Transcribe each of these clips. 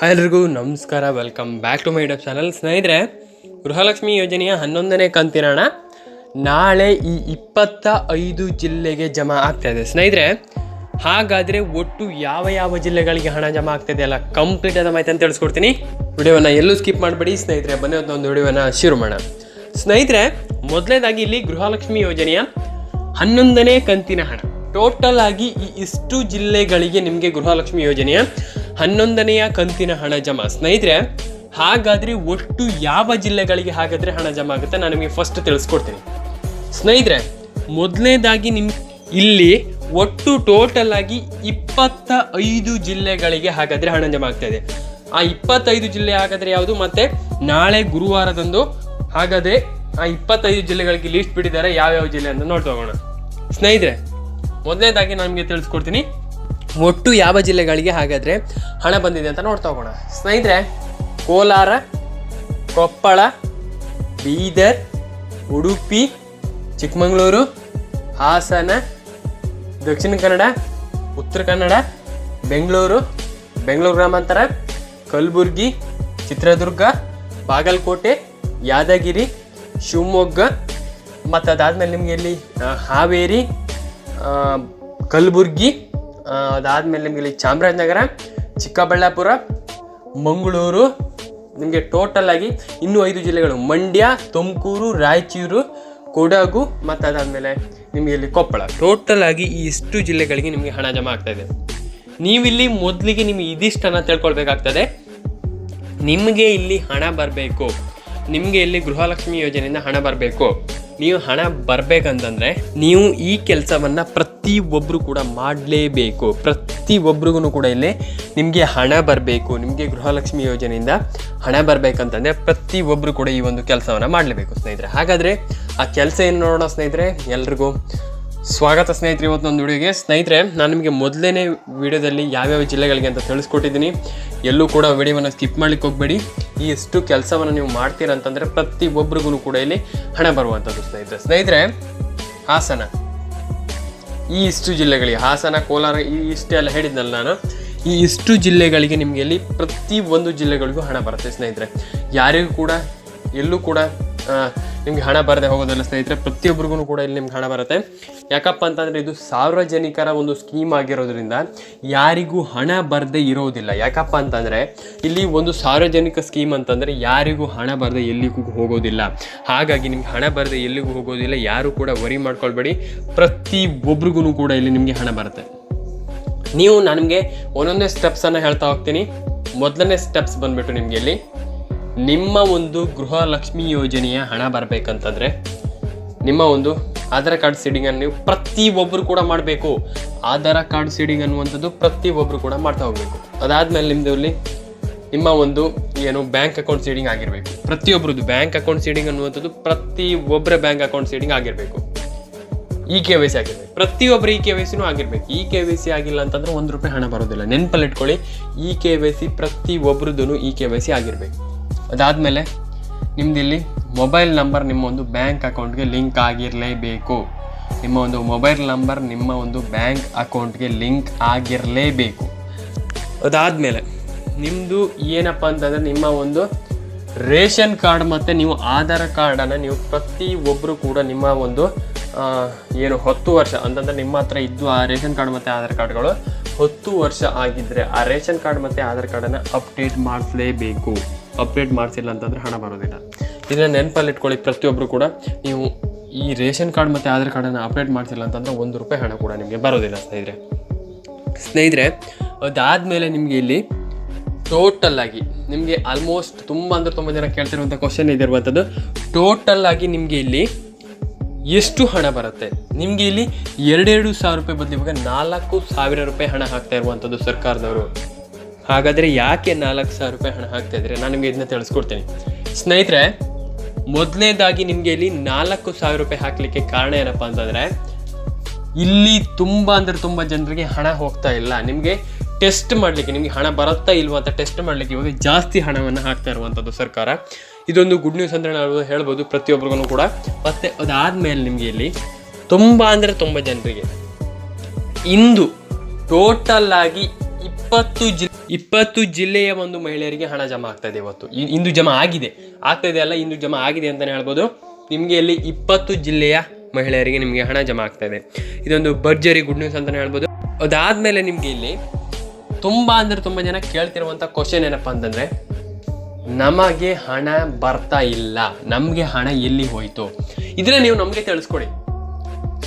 Hi ಎಲ್ರಿಗೂ ನಮಸ್ಕಾರ welcome back to my YouTube channel ಸ್ನೇಹಿತರೆ, ಗೃಹಲಕ್ಷ್ಮಿ ಯೋಜನೆಯ ಹನ್ನೊಂದನೇ ಕಂತಿನ ನಾಳೆ ಈ ಇಪ್ಪತ್ತ ಐದು ಜಿಲ್ಲೆಗೆ ಜಮಾ ಆಗ್ತಾಯಿದೆ ಸ್ನೇಹಿತರೆ, ಹಾಗಾದರೆ ಒಟ್ಟು ಯಾವ ಯಾವ ಜಿಲ್ಲೆಗಳಿಗೆ ಹಣ ಜಮಾ ಆಗ್ತಾಯಿದೆ ಅಲ್ಲ ಕಂಪ್ಲೀಟ್ ಆದ ಮಾಹಿತಿ ಅಂತ ತಿಳಿಸ್ಕೊಡ್ತೀನಿ. ವಿಡಿಯೋವನ್ನು ಎಲ್ಲೂ ಸ್ಕಿಪ್ ಮಾಡಬೇಡಿ. ಸ್ನೇಹಿತರೆ, ಬನ್ನಿ ಒಂದು ವಿಡಿಯೋವನ್ನು ಶುರು ಮಾಡೋಣ. ಸ್ನೇಹಿತರೆ, ಮೊದಲನೇದಾಗಿ ಇಲ್ಲಿ ಗೃಹಲಕ್ಷ್ಮಿ ಯೋಜನೆಯ ಹನ್ನೊಂದನೇ ಕಂತಿನ ಹಣ. ಟೋಟಲ್ ಆಗಿ ಈ ಇಷ್ಟು ಜಿಲ್ಲೆಗಳಿಗೆ ನಿಮಗೆ ಗೃಹಲಕ್ಷ್ಮಿ ಯೋಜನೆಯ ಹನ್ನೊಂದನೆಯ ಕಂತಿನ ಹಣ ಜಮಾ. ಸ್ನೇಹಿತರೆ, ಹಾಗಾದ್ರೆ ಒಟ್ಟು ಯಾವ ಜಿಲ್ಲೆಗಳಿಗೆ ಹಾಗಾದ್ರೆ ಹಣ ಜಮಾ ಆಗುತ್ತೆ? ನಾನು ನಿಮಗೆ ಫಸ್ಟ್ ತಿಳಿಸ್ಕೊಡ್ತೀನಿ. ಸ್ನೇಹಿತರೆ ಮೊದಲನೇದಾಗಿ ನಿಮ್ ಇಲ್ಲಿ ಒಟ್ಟು ಟೋಟಲ್ ಆಗಿ ಇಪ್ಪತ್ತ ಐದು ಜಿಲ್ಲೆಗಳಿಗೆ ಹಾಗಾದ್ರೆ ಹಣ ಜಮಾ ಆಗ್ತಾ ಇದೆ. ಆ ಇಪ್ಪತ್ತೈದು ಜಿಲ್ಲೆ ಹಾಗಾದ್ರೆ ಯಾವುದು? ಮತ್ತೆ ನಾಳೆ ಗುರುವಾರದಂದು ಹಾಗಾದ್ರೆ ಆ ಇಪ್ಪತ್ತೈದು ಜಿಲ್ಲೆಗಳಿಗೆ ಲೀಸ್ಟ್ ಬಿಟ್ಟಿದ್ದಾರೆ. ಯಾವ್ಯಾವ ಜಿಲ್ಲೆ ಅಂತ ನೋಡ್ತಾ ಹೋಗೋಣ ಸ್ನೇಹಿತರೆ ಮೊದಲನೇದಾಗಿ ನಾನು ನಿಮಗೆ ತಿಳಿಸ್ಕೊಡ್ತೀನಿ. ಒಟ್ಟು ಯಾವ ಜಿಲ್ಲೆಗಳಿಗೆ ಹಾಗಾದರೆ ಹಣ ಬಂದಿದೆ ಅಂತ ನೋಡ್ತಾ ಹೋಗೋಣ. ಸ್ನೇಹಿತರೆ, ಕೋಲಾರ, ಕೊಪ್ಪಳ, ಬೀದರ್, ಉಡುಪಿ, ಚಿಕ್ಕಮಗಳೂರು, ಹಾಸನ, ದಕ್ಷಿಣ ಕನ್ನಡ, ಉತ್ತರ ಕನ್ನಡ, ಬೆಂಗಳೂರು ಬೆಂಗಳೂರು ಗ್ರಾಮಾಂತರ, ಕಲಬುರ್ಗಿ, ಚಿತ್ರದುರ್ಗ, ಬಾಗಲಕೋಟೆ, ಯಾದಗಿರಿ, ಶಿವಮೊಗ್ಗ ಮತ್ತು ಅದಾದಮೇಲೆ ನಿಮಗೆ ಇಲ್ಲಿ ಹಾವೇರಿ ಕಲಬುರ್ಗಿ ಅದಾದಮೇಲೆ ನಿಮಗೆ ಇಲ್ಲಿ ಚಾಮರಾಜನಗರ, ಚಿಕ್ಕಬಳ್ಳಾಪುರ, ಮಂಗಳೂರು, ನಿಮಗೆ ಟೋಟಲ್ ಆಗಿ ಇನ್ನೂ ಐದು ಜಿಲ್ಲೆಗಳು. ಮಂಡ್ಯ, ತುಮಕೂರು, ರಾಯಚೂರು, ಕೊಡಗು ಮತ್ತು ಅದಾದಮೇಲೆ ನಿಮಗೆ ಇಲ್ಲಿ ಕೊಪ್ಪಳ. ಟೋಟಲ್ ಆಗಿ ಈ ಇಷ್ಟು ಜಿಲ್ಲೆಗಳಿಗೆ ನಿಮಗೆ ಹಣ ಜಮಾ ಆಗ್ತಾಯಿದೆ ನೀವಿಲ್ಲಿ ಮೊದಲಿಗೆ ನಿಮಗೆ ಇದಿಷ್ಟನ್ನು ತಿಳ್ಕೊಳ್ಬೇಕಾಗ್ತದೆ. ನಿಮಗೆ ಇಲ್ಲಿ ಹಣ ಬರಬೇಕು. ನಿಮಗೆ ಇಲ್ಲಿ ಗೃಹಲಕ್ಷ್ಮಿ ಯೋಜನೆಯಿಂದ ಹಣ ಬರಬೇಕು. ನೀವು ಹಣ ಬರಬೇಕಂತಂದ್ರೆ ನೀವು ಈ ಕೆಲಸವನ್ನು ಪ್ರತಿ ಒಬ್ಬರು ಕೂಡ ಮಾಡಲೇಬೇಕು. ಪ್ರತಿ ಒಬ್ರಿಗೂ ಕೂಡ ಇಲ್ಲಿ ನಿಮಗೆ ಹಣ ಬರಬೇಕು. ನಿಮಗೆ ಗೃಹಲಕ್ಷ್ಮಿ ಯೋಜನೆಯಿಂದ ಹಣ ಬರಬೇಕಂತಂದ್ರೆ ಪ್ರತಿ ಒಬ್ಬರು ಕೂಡ ಈ ಒಂದು ಕೆಲಸವನ್ನು ಮಾಡಲೇಬೇಕು ಸ್ನೇಹಿತರೆ. ಹಾಗಾದರೆ ಆ ಕೆಲಸ ಏನು ನೋಡೋಣ ಸ್ನೇಹಿತರೆ? ಎಲ್ರಿಗೂ ಸ್ವಾಗತ ಸ್ನೇಹಿತರೆ, ಇವತ್ತು ಒಂದು ವಿಡಿಯೋಗೆ ಸ್ನೇಹಿತರೆ, ನಾನು ನಿಮಗೆ ಮೊದಲನೇ ವಿಡಿಯೋದಲ್ಲಿ ಯಾವ್ಯಾವ ಜಿಲ್ಲೆಗಳಿಗೆ ಅಂತ ತಿಳಿಸ್ಕೊಟ್ಟಿದ್ದೀನಿ. ಎಲ್ಲೂ ಕೂಡ ವಿಡಿಯೋವನ್ನು ಸ್ಕಿಪ್ ಮಾಡ್ಲಿಕ್ಕೆ ಹೋಗಬೇಡಿ. ಈ ಎಷ್ಟು ಕೆಲಸವನ್ನು ನೀವು ಮಾಡ್ತೀರ ಅಂತಂದರೆ ಪ್ರತಿ ಒಬ್ರಿಗೂ ಕೂಡ ಇಲ್ಲಿ ಹಣ ಬರುವಂಥದ್ದು ಸ್ನೇಹಿತರೆ. ಸ್ನೇಹಿತರೆ, ಹಾಸನ. ಈ ಇಷ್ಟು ಜಿಲ್ಲೆಗಳಿಗೆ, ಹಾಸನ, ಕೋಲಾರ, ಈ ಇಷ್ಟೆಲ್ಲ ಹೇಳಿದ್ನಲ್ಲ ನಾನು. ಈ ಇಷ್ಟು ಜಿಲ್ಲೆಗಳಿಗೆ ನಿಮಗೆ ಇಲ್ಲಿ ಪ್ರತಿ ಒಂದು ಜಿಲ್ಲೆಗಳಿಗೂ ಹಣ ಬರುತ್ತೆ ಸ್ನೇಹಿತರೆ. ಯಾರಿಗೂ ಕೂಡ, ಎಲ್ಲೂ ಕೂಡ ನಿಮ್ಗೆ ಹಣ ಬರದೆ ಹೋಗೋದಲ್ಲ ಸ್ನೇಹಿತರೆ ಪ್ರತಿಯೊಬ್ಬರಿಗೂ ಕೂಡ ಇಲ್ಲಿ ನಿಮ್ಗೆ ಹಣ ಬರುತ್ತೆ. ಯಾಕಪ್ಪ ಅಂತಂದರೆ ಇದು ಸಾರ್ವಜನಿಕರ ಒಂದು ಸ್ಕೀಮ್ ಆಗಿರೋದ್ರಿಂದ ಯಾರಿಗೂ ಹಣ ಬರದೆ ಇರೋದಿಲ್ಲ. ಯಾಕಪ್ಪ ಅಂತಂದರೆ ಇಲ್ಲಿ ಒಂದು ಸಾರ್ವಜನಿಕ ಸ್ಕೀಮ್ ಅಂತಂದರೆ ಯಾರಿಗೂ ಹಣ ಬರದೆ ಎಲ್ಲಿಗೂ ಹೋಗೋದಿಲ್ಲ. ಹಾಗಾಗಿ ನಿಮ್ಗೆ ಹಣ ಬರದೆ ಎಲ್ಲಿಗೂ ಹೋಗೋದಿಲ್ಲ, ಯಾರು ಕೂಡ ವರಿ ಮಾಡ್ಕೊಳ್ಬೇಡಿ. ಪ್ರತಿ ಒಬ್ರಿಗೂ ಕೂಡ ಇಲ್ಲಿ ನಿಮಗೆ ಹಣ ಬರುತ್ತೆ. ನೀವು ನನಗೆ ಒಂದೊಂದೇ ಸ್ಟೆಪ್ಸನ್ನು ಹೇಳ್ತಾ ಹೋಗ್ತೀನಿ. ಮೊದಲನೇ ಸ್ಟೆಪ್ಸ್ ಬಂದ್ಬಿಟ್ಟು ನಿಮಗೆ ಇಲ್ಲಿ. ನಿಮ್ಮ ಒಂದು ಗೃಹಲಕ್ಷ್ಮಿ ಯೋಜನೆಯ ಹಣ ಬರಬೇಕಂತಂದರೆ ನಿಮ್ಮ ಒಂದು ಆಧಾರ್ ಕಾರ್ಡ್ ಸೀಡಿಂಗನ್ನು ನೀವು ಪ್ರತಿಯೊಬ್ಬರು ಕೂಡ ಮಾಡಬೇಕು. ಆಧಾರ್ ಕಾರ್ಡ್ ಸೀಡಿಂಗ್ ಅನ್ನುವಂಥದ್ದು ಪ್ರತಿಯೊಬ್ಬರು ಕೂಡ ಮಾಡ್ತಾ ಹೋಗಬೇಕು. ಅದಾದಮೇಲೆ ನಿಮ್ಮದು ಇಲ್ಲಿ ನಿಮ್ಮ ಒಂದು ಏನು ಬ್ಯಾಂಕ್ ಅಕೌಂಟ್ ಸೀಡಿಂಗ್ ಆಗಿರಬೇಕು. ಪ್ರತಿಯೊಬ್ಬರದ್ದು ಬ್ಯಾಂಕ್ ಅಕೌಂಟ್ ಸೀಡಿಂಗ್ ಅನ್ನುವಂಥದ್ದು ಪ್ರತಿ ಒಬ್ಬರ ಬ್ಯಾಂಕ್ ಅಕೌಂಟ್ ಸೀಡಿಂಗ್ ಆಗಿರಬೇಕು. ಈ ಕೆ ವೈ ಸಿ ಆಗಿರಬೇಕು. ಪ್ರತಿಯೊಬ್ಬರು ಈ ಕೆ ವೈ ಸಿನೂ ಆಗಿರಬೇಕು. ಈ ಕೆ ವೈ ಸಿ ಆಗಿಲ್ಲ ಅಂತಂದ್ರೆ ಒಂದು ರೂಪಾಯಿ ಹಣ ಬರೋದಿಲ್ಲ. ನೆನಪಲ್ಲಿ ಇಟ್ಕೊಳ್ಳಿ ಇ ಕೆ ವೈ ಸಿ ಪ್ರತಿ ಈ ಕೆ ವೈ ಸಿ ಆಗಿರಬೇಕು. ಅದಾದಮೇಲೆ ನಿಮ್ದು ಇಲ್ಲಿ ಮೊಬೈಲ್ ನಂಬರ್ ನಿಮ್ಮ ಒಂದು ಬ್ಯಾಂಕ್ ಅಕೌಂಟ್ಗೆ ಲಿಂಕ್ ಆಗಿರಲೇಬೇಕು. ನಿಮ್ಮ ಒಂದು ಮೊಬೈಲ್ ನಂಬರ್ ನಿಮ್ಮ ಒಂದು ಬ್ಯಾಂಕ್ ಅಕೌಂಟ್ಗೆ ಲಿಂಕ್ ಆಗಿರಲೇಬೇಕು. ಅದಾದಮೇಲೆ ನಿಮ್ಮದು ಏನಪ್ಪ ಅಂತಂದರೆ ನಿಮ್ಮ ಒಂದು ರೇಷನ್ ಕಾರ್ಡ್ ಮತ್ತು ನೀವು ಆಧಾರ್ ಕಾರ್ಡನ್ನು ನೀವು ಪ್ರತಿ ಒಬ್ಬರು ಕೂಡ ನಿಮ್ಮ ಒಂದು ಏನು ಹತ್ತು ವರ್ಷ ಅಂತಂದರೆ ನಿಮ್ಮ ಹತ್ರ ಇದ್ದು ಆ ರೇಷನ್ ಕಾರ್ಡ್ ಮತ್ತು ಆಧಾರ್ ಕಾರ್ಡ್ಗಳು ಹತ್ತು ವರ್ಷ ಆಗಿದ್ದರೆ ಆ ರೇಷನ್ ಕಾರ್ಡ್ ಮತ್ತು ಆಧಾರ್ ಕಾರ್ಡನ್ನು ಅಪ್ಡೇಟ್ ಮಾಡಿಸಲೇಬೇಕು ಅಪ್ಡೇಟ್ ಮಾಡಿಸಿಲ್ಲ ಅಂತಂದರೆ ಹಣ ಬರೋದಿಲ್ಲ. ಇದನ್ನು ನೆನಪಲ್ಲಿ ಇಟ್ಕೊಳ್ಳಿ ಪ್ರತಿಯೊಬ್ಬರು ಕೂಡ. ನೀವು ಈ ರೇಷನ್ ಕಾರ್ಡ್ ಮತ್ತು ಆಧಾರ್ ಕಾರ್ಡನ್ನು ಅಪ್ಡೇಟ್ ಮಾಡಿಸಿಲ್ಲ ಅಂತಂದರೆ ಒಂದು ರೂಪಾಯಿ ಹಣ ಕೂಡ ನಿಮಗೆ ಬರೋದಿಲ್ಲ ಸ್ನೇಹಿತರೆ. ಸ್ನೇಹಿತರೆ, ಅದಾದಮೇಲೆ ನಿಮಗೆ ಇಲ್ಲಿ ಟೋಟಲ್ ಆಗಿ ನಿಮಗೆ ಆಲ್ಮೋಸ್ಟ್ ತುಂಬ ಅಂದರೆ ತುಂಬ ಜನ ಕೇಳ್ತಿರುವಂಥ ಕ್ವಶನ್ ಇದಿರುವಂಥದ್ದು ಟೋಟಲ್ ಆಗಿ ನಿಮಗೆ ಇಲ್ಲಿ ಎಷ್ಟು ಹಣ ಬರುತ್ತೆ? ನಿಮಗೆ ಇಲ್ಲಿ ಎರಡೆರಡು ಸಾವಿರ ರೂಪಾಯಿ ಬದಲು ಇವಾಗ ನಾಲ್ಕು ಸಾವಿರ ರೂಪಾಯಿ ಹಣ ಹಾಕ್ತಾ ಇರುವಂಥದ್ದು ಸರ್ಕಾರದವರು. ಹಾಗಾದರೆ ಯಾಕೆ ನಾಲ್ಕು ಸಾವಿರ ರೂಪಾಯಿ ಹಣ ಹಾಕ್ತಾ ಇದ್ರೆ ನಾನು ನಿಮಗೆ ಇದನ್ನ ತಿಳಿಸ್ಕೊಡ್ತೀನಿ. ಸ್ನೇಹಿತರೆ ಮೊದಲನೇದಾಗಿ ನಿಮಗೆ ಇಲ್ಲಿ ನಾಲ್ಕು ಸಾವಿರ ರೂಪಾಯಿ ಹಾಕಲಿಕ್ಕೆ ಕಾರಣ ಏನಪ್ಪ ಅಂತಂದರೆ, ಇಲ್ಲಿ ತುಂಬ ಅಂದ್ರೆ ತುಂಬ ಜನರಿಗೆ ಹಣ ಹೋಗ್ತಾ ಇಲ್ಲ. ನಿಮಗೆ ಟೆಸ್ಟ್ ಮಾಡಲಿಕ್ಕೆ, ನಿಮಗೆ ಹಣ ಬರುತ್ತಾ ಇಲ್ವಾ ಅಂತ ಟೆಸ್ಟ್ ಮಾಡಲಿಕ್ಕೆ ಇವಾಗ ಜಾಸ್ತಿ ಹಣವನ್ನು ಹಾಕ್ತಾ ಇರುವಂಥದ್ದು ಸರ್ಕಾರ. ಇದೊಂದು ಗುಡ್ ನ್ಯೂಸ್ ಅಂದರೆ ನಾವು ಹೇಳ್ಬೋದು ಪ್ರತಿಯೊಬ್ಬರಿಗೂ ಕೂಡ. ಮತ್ತು ಅದಾದಮೇಲೆ ನಿಮಗೆ ಇಲ್ಲಿ ತುಂಬ ಅಂದರೆ ತುಂಬ ಜನರಿಗೆ ಇಂದು ಟೋಟಲ್ ಆಗಿ ಇಪ್ಪತ್ತು ಜಿಲ್ಲೆ ಇಪ್ಪತ್ತು ಜಿಲ್ಲೆಯ ಒಂದು ಮಹಿಳೆಯರಿಗೆ ಹಣ ಜಮಾ ಇದೆ ಇವತ್ತು. ಇಂದು ಜಮಾ ಆಗಿದೆ. ಆಗ್ತಾ ಇದೆ ಅಲ್ಲ, ಇಂದು ಜಮಾ ಆಗಿದೆ ಅಂತಲೇ ಹೇಳ್ಬೋದು. ನಿಮಗೆ ಇಲ್ಲಿ ಇಪ್ಪತ್ತು ಜಿಲ್ಲೆಯ ಮಹಿಳೆಯರಿಗೆ ನಿಮಗೆ ಹಣ ಜಮಾ ಇದೆ. ಇದೊಂದು ಭರ್ಜರಿ ಗುಡ್ ನ್ಯೂಸ್ ಅಂತಲೇ ಹೇಳ್ಬೋದು. ಅದಾದಮೇಲೆ ನಿಮಗೆ ಇಲ್ಲಿ ತುಂಬ ಅಂದರೆ ತುಂಬ ಜನ ಕೇಳ್ತಿರುವಂಥ ಕ್ವಶನ್ ಏನಪ್ಪ ಅಂತಂದರೆ, ನಮಗೆ ಹಣ ಬರ್ತಾ ಇಲ್ಲ. ನಮಗೆ ಹಣ ಎಲ್ಲಿ ಹೋಯಿತು? ಇದನ್ನ ನೀವು ನಮಗೆ ತಿಳಿಸ್ಕೊಡಿ.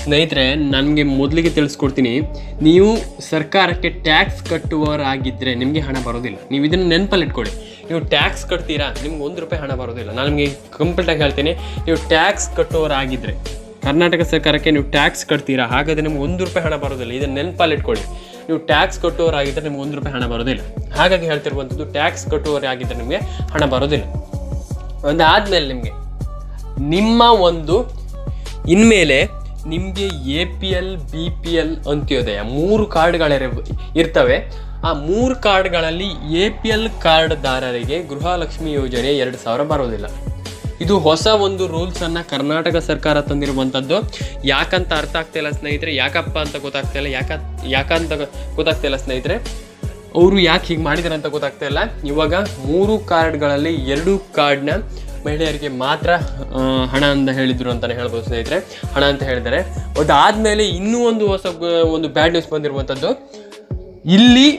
ಸ್ನೇಹಿತರೆ, ನನಗೆ ಮೊದಲಿಗೆ ತಿಳಿಸ್ಕೊಡ್ತೀನಿ. ನೀವು ಸರ್ಕಾರಕ್ಕೆ ಟ್ಯಾಕ್ಸ್ ಕಟ್ಟುವವರಾಗಿದ್ದರೆ ನಿಮಗೆ ಹಣ ಬರೋದಿಲ್ಲ. ನೀವು ಇದನ್ನು ನೆನಪಲ್ಲಿ ಇಟ್ಕೊಳ್ಳಿ. ನೀವು ಟ್ಯಾಕ್ಸ್ ಕಟ್ತೀರಾ, ನಿಮ್ಗೆ ಒಂದು ರೂಪಾಯಿ ಹಣ ಬರೋದಿಲ್ಲ. ನಾನು ನಿಮಗೆ ಕಂಪ್ಲೀಟಾಗಿ ಹೇಳ್ತೀನಿ. ನೀವು ಟ್ಯಾಕ್ಸ್ ಕಟ್ಟುವವರಾಗಿದ್ದರೆ ಕರ್ನಾಟಕ ಸರ್ಕಾರಕ್ಕೆ ನೀವು ಟ್ಯಾಕ್ಸ್ ಕಟ್ತೀರಾ, ಹಾಗಾದರೆ ನಿಮ್ಗೆ ಒಂದು ರೂಪಾಯಿ ಹಣ ಬರೋದಿಲ್ಲ. ಇದನ್ನು ನೆನಪಲ್ಲಿ ಇಟ್ಕೊಳ್ಳಿ. ನೀವು ಟ್ಯಾಕ್ಸ್ ಕಟ್ಟುವವರಾಗಿದ್ದರೆ ನಿಮ್ಗೆ ಒಂದು ರೂಪಾಯಿ ಹಣ ಬರೋದಿಲ್ಲ. ಹಾಗಾಗಿ ಹೇಳ್ತಿರುವಂಥದ್ದು, ಟ್ಯಾಕ್ಸ್ ಕಟ್ಟುವವರಾಗಿದ್ದರೆ ನಿಮಗೆ ಹಣ ಬರೋದಿಲ್ಲ. ಒಂದಾದಮೇಲೆ ನಿಮಗೆ, ನಿಮ್ಮ ಒಂದು ಇನ್ಮೇಲೆ ನಿಮಗೆ A P L, B P L Antyodaya ಮೂರು ಕಾರ್ಡ್ಗಳ ಇರ್ತವೆ. ಆ ಮೂರು ಕಾರ್ಡ್ಗಳಲ್ಲಿ ಎ ಪಿ ಎಲ್ ಕಾರ್ಡ್ದಾರರಿಗೆ ಗೃಹಲಕ್ಷ್ಮಿ ಯೋಜನೆ ಎರಡು ಸಾವಿರ ಬರೋದಿಲ್ಲ. ಇದು ಹೊಸ ಒಂದು ರೂಲ್ಸನ್ನು ಕರ್ನಾಟಕ ಸರ್ಕಾರ ತಂದಿರುವಂಥದ್ದು ಯಾಕಂತ ಅರ್ಥ ಆಗ್ತಾಯಿಲ್ಲ ಸ್ನೇಹಿತರೆ, ಯಾಕಪ್ಪ ಅಂತ ಗೊತ್ತಾಗ್ತಾಯಿಲ್ಲ ಯಾಕ, ಯಾಕಂತ ಗೊತ್ತಾಗ್ತಾಯಿಲ್ಲ ಸ್ನೇಹಿತರೆ, ಅವರು ಯಾಕೆ ಹೀಗೆ ಮಾಡಿದ್ದಾರೆ ಅಂತ ಗೊತ್ತಾಗ್ತಾ ಇಲ್ಲ. ಇವಾಗ ಮೂರು ಕಾರ್ಡ್ಗಳಲ್ಲಿ ಎರಡು ಕಾರ್ಡ್ನ ಮಹಿಳೆಯರಿಗೆ ಮಾತ್ರ ಹಣ ಅಂತ ಹೇಳಿದ್ರು ಅಂತಲೇ ಹೇಳ್ಬೋದು ಸ್ನೇಹಿತರೆ. ಹಣ ಅಂತ ಹೇಳಿದ್ದಾರೆ. ಅದಾದಮೇಲೆ ಇನ್ನೂ ಒಂದು ಹೊಸ, ಒಂದು ಬ್ಯಾಡ್ ನ್ಯೂಸ್ ಬಂದಿರುವಂಥದ್ದು. ಇಲ್ಲಿ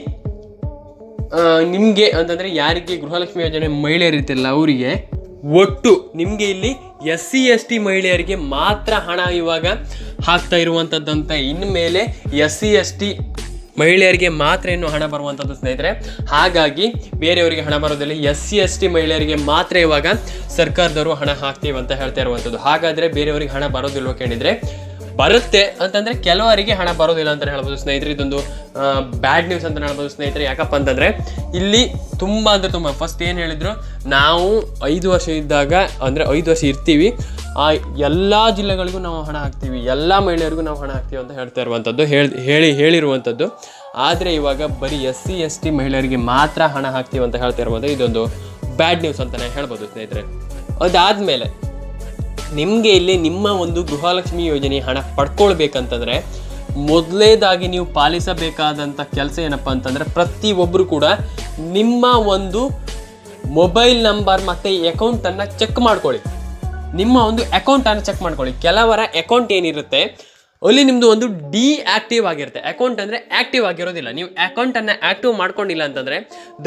ನಿಮಗೆ ಅಂತಂದರೆ ಯಾರಿಗೆ ಗೃಹಲಕ್ಷ್ಮಿ ಯೋಜನೆ ಮಹಿಳೆಯರು ಇರ್ತಿಲ್ಲ ಅವರಿಗೆ ಒಟ್ಟು ನಿಮಗೆ ಇಲ್ಲಿ ಎಸ್ ಸಿ ಎಸ್ ಟಿ ಮಹಿಳೆಯರಿಗೆ ಮಾತ್ರ ಹಣ ಇವಾಗ ಹಾಕ್ತಾ ಇರುವಂಥದ್ದಂತ. ಇನ್ಮೇಲೆ ಎಸ್ ಸಿ ಎಸ್ ಟಿ ಮಹಿಳೆಯರಿಗೆ ಮಾತ್ರ ಇನ್ನು ಹಣ ಬರುವಂಥದ್ದು ಸ್ನೇಹಿತರೆ. ಹಾಗಾಗಿ ಬೇರೆಯವರಿಗೆ ಹಣ ಬರೋದಿಲ್ಲ ಎಸ್ ಸಿ ಎಸ್ ಟಿ ಮಹಿಳೆಯರಿಗೆ ಮಾತ್ರ ಇವಾಗ ಸರ್ಕಾರದವರು ಹಣ ಹಾಕ್ತೀವಿ ಅಂತ ಹೇಳ್ತಾ ಇರುವಂಥದ್ದು ಹಾಗಾದರೆ ಬೇರೆಯವರಿಗೆ ಹಣ ಬರೋದಿಲ್ವ ಕೇಳಿದರೆ ಬರುತ್ತೆ ಅಂತಂದ್ರೆ ಕೆಲವರಿಗೆ ಹಣ ಬರೋದಿಲ್ಲ ಅಂತ ಹೇಳ್ಬೋದು ಸ್ನೇಹಿತರೆ. ಇದೊಂದು ಬ್ಯಾಡ್ ನ್ಯೂಸ್ ಅಂತ ಹೇಳ್ಬೋದು ಸ್ನೇಹಿತರೆ. ಯಾಕಪ್ಪ ಅಂತಂದ್ರೆ ಇಲ್ಲಿ ತುಂಬ ಅಂದ್ರೆ ತುಂಬ ಫಸ್ಟ್ ಏನು ಹೇಳಿದ್ರು, ನಾವು ಐದು ವರ್ಷ ಇದ್ದಾಗ, ಅಂದ್ರೆ ಐದು ವರ್ಷ ಇರ್ತೀವಿ. ಆ, ಎಲ್ಲ ಜಿಲ್ಲೆಗಳಿಗೂ ನಾವು ಹಣ ಹಾಕ್ತೀವಿ. ಎಲ್ಲ ಮಹಿಳೆಯರಿಗೂ ನಾವು ಹಣ ಹಾಕ್ತೀವಿ ಅಂತ ಹೇಳ್ತಾ ಇರುವಂಥದ್ದು ಹೇಳಿ ಹೇಳಿ ಹೇಳಿರುವಂಥದ್ದು ಆದರೆ ಇವಾಗ ಬರೀ ಎಸ್ ಸಿ, ಎಸ್ ಟಿ ಮಹಿಳೆಯರಿಗೆ ಮಾತ್ರ ಹಣ ಹಾಕ್ತೀವಿ ಅಂತ ಹೇಳ್ತಾ ಇರುವಂಥದ್ದು ಇದೊಂದು ಬ್ಯಾಡ್ ನ್ಯೂಸ್ ಅಂತಲೇ ಹೇಳ್ಬೋದು ಸ್ನೇಹಿತರೆ. ಅದಾದಮೇಲೆ ನಿಮಗೆ ಇಲ್ಲಿ ನಿಮ್ಮ ಒಂದು ಗೃಹಲಕ್ಷ್ಮಿ ಯೋಜನೆ ಹಣ ಪಡ್ಕೊಳ್ಬೇಕಂತಂದರೆ ಮೊದಲೇದಾಗಿ ನೀವು ಪಾಲಿಸಬೇಕಾದಂಥ ಕೆಲಸ ಏನಪ್ಪ ಅಂತಂದರೆ ಪ್ರತಿಯೊಬ್ಬರು ಕೂಡ ನಿಮ್ಮ ಒಂದು ಮೊಬೈಲ್ ನಂಬರ್ ಮತ್ತು ಅಕೌಂಟನ್ನು ಚೆಕ್ ಮಾಡ್ಕೊಳ್ಳಿ. ನಿಮ್ಮ ಒಂದು ಅಕೌಂಟನ್ನು ಚೆಕ್ ಮಾಡ್ಕೊಳ್ಳಿ. ಕೆಲವರ ಅಕೌಂಟ್ ಏನಿರುತ್ತೆ ಅಲ್ಲಿ ನಿಮ್ಮದು ಒಂದು ಡಿ ಆಕ್ಟಿವ್ ಆಗಿರುತ್ತೆ. ಅಕೌಂಟ್ ಅಂದರೆ ಆಕ್ಟಿವ್ ಆಗಿರೋದಿಲ್ಲ. ನೀವು ಅಕೌಂಟನ್ನು ಆಕ್ಟಿವ್ ಮಾಡ್ಕೊಂಡಿಲ್ಲ ಅಂತಂದರೆ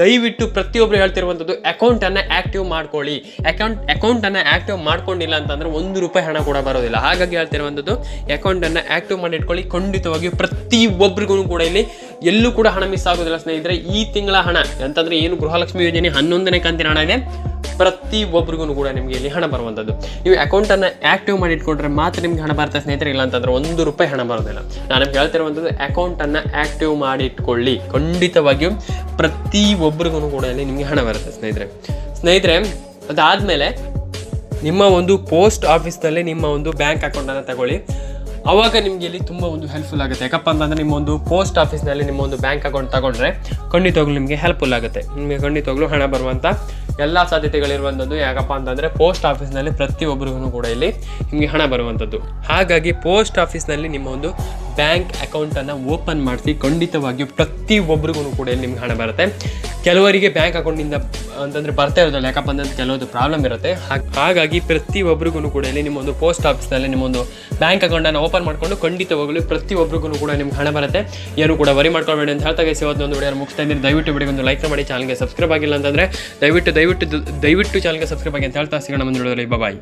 ದಯವಿಟ್ಟು ಪ್ರತಿಯೊಬ್ಬರು ಹೇಳ್ತಿರುವಂಥದ್ದು ಅಕೌಂಟನ್ನು ಆಕ್ಟಿವ್ ಮಾಡ್ಕೊಳ್ಳಿ. ಅಕೌಂಟ್ ಅಕೌಂಟನ್ನು ಆಕ್ಟಿವ್ ಮಾಡ್ಕೊಂಡಿಲ್ಲ ಅಂತಂದರೆ ಒಂದು ರೂಪಾಯಿ ಹಣ ಕೂಡ ಬರೋದಿಲ್ಲ. ಹಾಗಾಗಿ ಹೇಳ್ತಿರುವಂಥದ್ದು ಅಕೌಂಟನ್ನು ಆಕ್ಟಿವ್ ಮಾಡಿ ಇಟ್ಕೊಳ್ಳಿ. ಖಂಡಿತವಾಗಿ ಪ್ರತಿಯೊಬ್ಬರಿಗೂ ಕೂಡ ಇಲ್ಲಿ ಎಲ್ಲೂ ಕೂಡ ಹಣ ಮಿಸ್ ಆಗೋದಿಲ್ಲ ಸ್ನೇಹಿತರೆ. ಈ ತಿಂಗಳ ಹಣ, ಅಂತಂದರೆ ಏನು ಗೃಹಲಕ್ಷ್ಮಿ ಯೋಜನೆ ಹನ್ನೊಂದನೇ ಕಂತಿನ ಹಣ ಇದೆ. ಪ್ರತಿ ಒಬ್ರಿಗೂ ಕೂಡ ನಿಮಗೆ ಇಲ್ಲಿ ಹಣ ಬರುವಂಥದ್ದು ನೀವು ಅಕೌಂಟನ್ನು ಆಕ್ಟಿವ್ ಮಾಡಿ ಇಟ್ಕೊಂಡ್ರೆ ಮಾತ್ರ ನಿಮಗೆ ಹಣ ಬರುತ್ತೆ ಸ್ನೇಹಿತರೆ, ಇಲ್ಲ ಅಂತಂದ್ರೆ ಒಂದು ರೂಪಾಯಿ ಹಣ ಬರೋದಿಲ್ಲ. ನಾನು ನಿಮ್ಗೆ ಹೇಳ್ತಿರುವಂಥದ್ದು ಅಕೌಂಟನ್ನು ಆಕ್ಟಿವ್ ಮಾಡಿ ಇಟ್ಕೊಳ್ಳಿ. ಖಂಡಿತವಾಗಿಯೂ ಪ್ರತಿ ಒಬ್ರಿಗೂ ಕೂಡ ಇಲ್ಲಿ ನಿಮಗೆ ಹಣ ಬರುತ್ತೆ ಸ್ನೇಹಿತರೆ. ಸ್ನೇಹಿತರೆ, ಅದಾದಮೇಲೆ ನಿಮ್ಮ ಒಂದು ಪೋಸ್ಟ್ ಆಫೀಸ್ನಲ್ಲಿ ನಿಮ್ಮ ಒಂದು ಬ್ಯಾಂಕ್ ಅಕೌಂಟನ್ನು ತಗೊಳ್ಳಿ. ಆವಾಗ ನಿಮಗೆ ಇಲ್ಲಿ ತುಂಬ ಒಂದು ಹೆಲ್ಪ್ಫುಲ್ ಆಗುತ್ತೆ. ಯಾಕಪ್ಪ ಅಂತಂದರೆ ನಿಮ್ಮ ಒಂದು ಪೋಸ್ಟ್ ಆಫೀಸ್ನಲ್ಲಿ ನಿಮ್ಮ ಒಂದು ಬ್ಯಾಂಕ್ ಅಕೌಂಟ್ ತಗೊಂಡ್ರೆ ಖಂಡಿತವಾಗ್ಲೂ ನಿಮಗೆ ಹೆಲ್ಪ್ಫುಲ್ ಆಗುತ್ತೆ. ನಿಮಗೆ ಖಂಡಿತವಾಗ್ಲೂ ಹಣ ಬರುವಂಥ ಎಲ್ಲ ಸಾಧ್ಯತೆಗಳಿರುವಂಥದ್ದು ಯಾಕಪ್ಪ ಅಂತಂದರೆ ಪೋಸ್ಟ್ ಆಫೀಸ್ನಲ್ಲಿ ಪ್ರತಿಯೊಬ್ಬರಿಗೂ ಕೂಡ ಇಲ್ಲಿ ನಿಮಗೆ ಹಣ ಬರುವಂಥದ್ದು. ಹಾಗಾಗಿ ಪೋಸ್ಟ್ ಆಫೀಸ್ನಲ್ಲಿ ನಿಮ್ಮ ಒಂದು ಬ್ಯಾಂಕ್ ಅಕೌಂಟನ್ನು ಓಪನ್ ಮಾಡಿಸಿ ಖಂಡಿತವಾಗಿಯೂ ಪ್ರತಿಯೊಬ್ಬರಿಗೂ ಕೂಡ ಇಲ್ಲಿ ನಿಮ್ಗೆ ಹಣ ಬರುತ್ತೆ. ಕೆಲವರಿಗೆ ಬ್ಯಾಂಕ್ ಅಕೌಂಟಿಂದ ಅಂತಂದರೆ ಬರ್ತಾ ಇರೋದಿಲ್ಲ, ಯಾಕಪ್ಪ ಅಂತಂದ್ರೆ ಕೆಲವೊಂದು ಪ್ರಾಬ್ಲಮ್ ಇರುತ್ತೆ. ಹಾಗಾಗಿ ಹಾಗಾಗಿ ಪ್ರತಿಯೊಬ್ಬರಿಗೂ ಕೂಡ ಇಲ್ಲಿ ನಿಮ್ಮ ಒಂದು ಪೋಸ್ಟ್ ಆಫೀಸ್ನಲ್ಲಿ ನಿಮ್ಮೊಂದು ಬ್ಯಾಂಕ್ ಅಕೌಂಟನ್ನು ಓಪನ್ ಮಾಡಿಕೊಂಡು ಖಂಡಿತವಾಗಲೂ ಪ್ರತಿಯೊಬ್ಬರಿಗೂ ಕೂಡ ನಿಮ್ಗೆ ಹಣ ಬರುತ್ತೆ. ಯಾರು ಕೂಡ ವರಿ ಮಾಡ್ಕೊಳ್ಬೇಡಿ ಅಂತ ಹೇಳ್ತಾ ಇವತ್ತು ಒಂದು ವಿಡಿಯೋ ಮುಗಿಸ್ತಾ ಇದ್ದೀನಿ. ದಯವಿಟ್ಟು ಬಿಡಿ ಒಂದು ಲೈಕ್ ಮಾಡಿ ಚಾನಲ್ಗೆ ಸಬ್ಸ್ಕ್ರೈಬ್ ಆಗಿಲ್ಲ ಅಂತಂದರೆ ದಯವಿಟ್ಟು ದಯವಿಟ್ಟು ದಯವಿಟ್ಟು ಚಾನಲ್ಗೆ ಸಬ್ಸ್ಕ್ರೈಬ್ ಆಗಿ ಅಂತ ಹೇಳ್ತಾ ಸಿಗೋಣ ಮುಂದೆ ಬಾಯ್